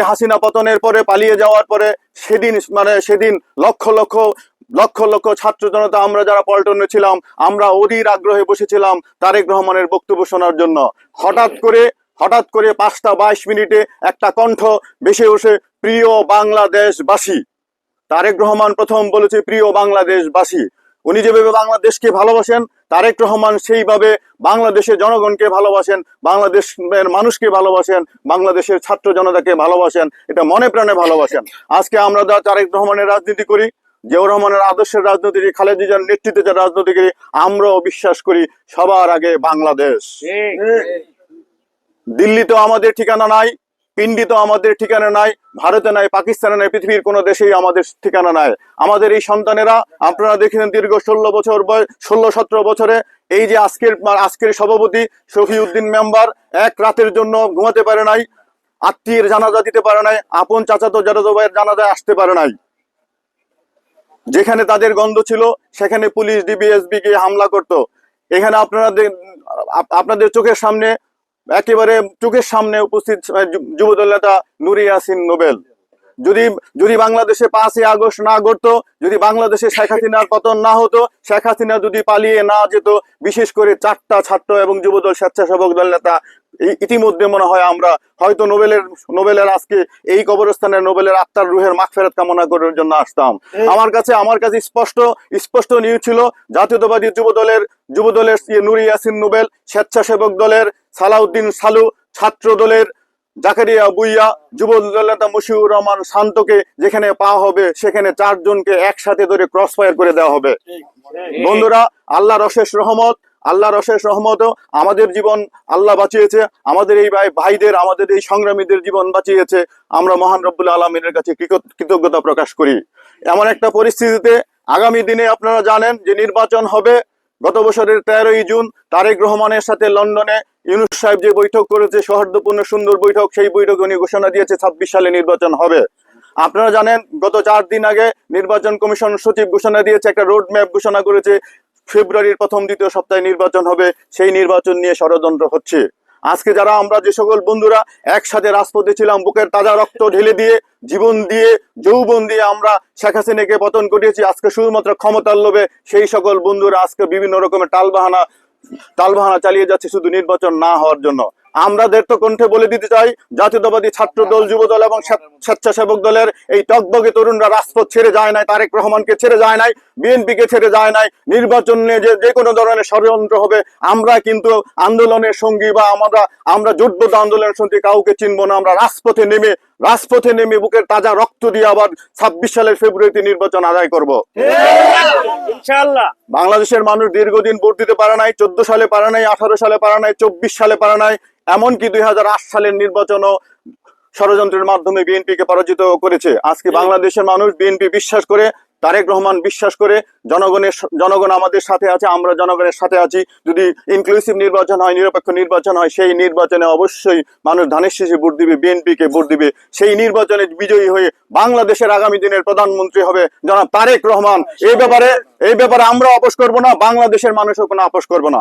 হাসিনা পতনের পরে পালিয়ে যাওয়ার পরে সেদিন মানে সেদিন লক্ষ লক্ষ লক্ষ লক্ষ ছাত্র জনতা, আমরা যারা পল্টনে ছিলাম, আমরা অধীর আগ্রহে বসেছিলাম তারেক রহমানের বক্তব্য শোনার জন্য। হঠাৎ করে হঠাৎ করে পাঁচটা বাইশ মিনিটে একটা কণ্ঠ বেশে ওঠে, প্রিয় বাংলাদেশবাসী। তারেক রহমান প্রথম বলেছে, প্রিয় বাংলাদেশবাসী। উনি যেভাবে বাংলাদেশকে ভালোবাসেন তারেক রহমান সেইভাবে বাংলাদেশের জনগণকে ভালোবাসেন বাংলাদেশের মানুষকে ভালোবাসেন বাংলাদেশের ছাত্র জনতাকে ভালোবাসেন এটা মনে প্রাণে ভালোবাসেন। আজকে আমরা যারা তারেক রহমানের রাজনীতি করি জিয়াউর রহমানের আদর্শের রাজনীতি করি খালেদা জিয়ার নেতৃত্বে যারা রাজনীতি করি আমরাও বিশ্বাস করি সবার আগে বাংলাদেশ। দিল্লিতেও আমাদের ঠিকানা নাই পিন্ডিতেও আমাদের ঠিকানা নাই, ভারতে নাই, পাকিস্তানে নাই, পৃথিবীর কোনো দেশেই আমাদের ঠিকানা নাই। আমাদের এই সন্তানেরা, আপনারা দেখেছেন দীর্ঘ ষোলো বছর ষোলো, সতেরো বছরে এই যে আজকের আজকের সভাপতি শফিউদ্দিন মেম্বার এক রাতের জন্য ঘুমাতে পারে নাই, আত্মীয়ের জানাজা দিতে পারে নাই, আপন চাচাতো জানাজা ভাইয়ের জানাজায় আসতে পারে নাই। যেখানে তাদের গন্ধ ছিল, সেখানে পুলিশ ডিবিএসবি গিয়ে হামলা করত। এখানে আপনারা আপনাদের চোখের সামনে একেবারে চোখের সামনে উপস্থিত যুবদল নেতা নুরি নোবেল। যদি যদি বাংলাদেশে পাঁচই আগস্ট না ঘটতো যদি বাংলাদেশে শেখ হাসিনার পতন না হতো শেখ হাসিনা যদি পালিয়ে না যেত বিশেষ করে চারটা ছাত্র এবং যুবদল স্বেচ্ছাসেবক দল নেতা ইতিমধ্যে মনে হয় আমরা হয়তো নোবেলের নোবেলের আজকে এই কবরস্থানে নোবেলের আত্মার রুহের মাগফেরত কামনা করার জন্য আসতাম। আমার কাছে আমার কাছে স্পষ্ট স্পষ্ট নিউজ ছিল জাতীয়তাবাদী যুবদলের যুবদলের ইয়ে নুরি ইয়াসিন নোবেল স্বেচ্ছাসেবক দলের সালাউদ্দিন সালু ছাত্র দলের জাকারিয়া, বুইয়া যুব দল নেতা মশিউর রহমান শান্তকে যেখানে পাওয়া হবে, সেখানে চারজনকে একসাথে ধরে ক্রস ফায়ার করে দেওয়া হবে। বন্ধুরা, আল্লাহর অশেষ রহমত, আল্লাহর অশেষ রহমতও আমাদের জীবন আল্লাহ বাঁচিয়েছে, আমাদের এই ভাই ভাইদের, আমাদের এই সংগ্রামীদের জীবন বাঁচিয়েছে। আমরা মহান রব্বুল আলমিনের কাছে কৃত- কৃতজ্ঞতা প্রকাশ করি। এমন একটা পরিস্থিতিতে আগামী দিনে আপনারা জানেন যে নির্বাচন হবে। গত বছরের তেরোই জুন, তারেক রহমানের সাথে লন্ডনে ইউনুস সাহেব যে বৈঠক করেছে, সৌহার্দ্যপূর্ণ সুন্দর বৈঠক, সেই বৈঠকে উনি ঘোষণা দিয়েছে, ছাব্বিশ সালে নির্বাচন হবে। আপনারা জানেন, গত চার দিন আগে নির্বাচন কমিশন সচিব ঘোষণা দিয়েছে, একটা রোড ম্যাপ ঘোষণা করেছে, ফেব্রুয়ারির প্রথম, দ্বিতীয় সপ্তাহে নির্বাচন হবে, সেই নির্বাচন নিয়ে ষড়যন্ত্র হচ্ছে। আজকে যারা আমরা যে সকল বন্ধুরা একসাথে রাজপথে ছিলাম, বুকের তাজা রক্ত ঢেলে দিয়ে, জীবন দিয়ে, যৌবন দিয়ে আমরা শেখ হাসিনাকে পতন ঘটিয়েছি, আজকে শুধুমাত্র ক্ষমতার লোভে সেই সকল বন্ধুরা আজকে বিভিন্ন রকমের টালবাহানা টালবাহানা চালিয়ে যাচ্ছে শুধু নির্বাচন না হওয়ার জন্য। আমাদের তো কণ্ঠে বলে দিতে চাই, জাতীয়তাবাদী ছাত্র দল, যুব দল এবং স্বেচ্ছাসেবক দলের এই টকবগে তরুণরা রাজপথ ছেড়ে যায় নাই, তারেক রহমানকে ছেড়ে যায় নাই, বিএনপিকে ছেড়ে যায় নাই, নির্বাচন নিয়ে যে যে কোনো ধরনের ষড়যন্ত্র হবে, আমরা কিন্তু আন্দোলনের সঙ্গী বা আমরা আমরা জোটবদ্ধ আন্দোলনের সঙ্গে, কাউকে চিনবো না, আমরা রাজপথে নেমে রাজপথে নেমে বুকের তাজা রক্ত দিয়ে আবার ছাব্বিশ সালের ফেব্রুয়ারিতে নির্বাচন আদায় করব। বাংলাদেশের মানুষ দীর্ঘদিন ভোট দিতে পারে নাই চোদ্দ সালে পারে নাই আঠারো সালে পারে নাই চব্বিশ সালে পারে নাই এমনকি দুই হাজার আট সালের নির্বাচনও ষড়যন্ত্রের মাধ্যমে বিএনপি কে পরাজিত করেছে। আজকে বাংলাদেশের মানুষ বিএনপি বিশ্বাস করে তারেক রহমান বিশ্বাস করে জনগণের জনগণ আমাদের সাথে আছে, আমরা জনগণের সাথে আছি। যদি ইনক্লুসিভ নির্বাচন হয়, নিরপেক্ষ নির্বাচন হয়, সেই নির্বাচনে অবশ্যই মানুষ ধানের শেষে ভোট দিবে, বিএনপিকে ভোট দিবে। সেই নির্বাচনে বিজয়ী হয়ে বাংলাদেশের আগামী দিনের প্রধানমন্ত্রী হবে জনাব তারেক রহমান। এই ব্যাপারে এই ব্যাপারে আমরা আপোষ করব না, বাংলাদেশের মানুষও কোনো আপোষ করব না।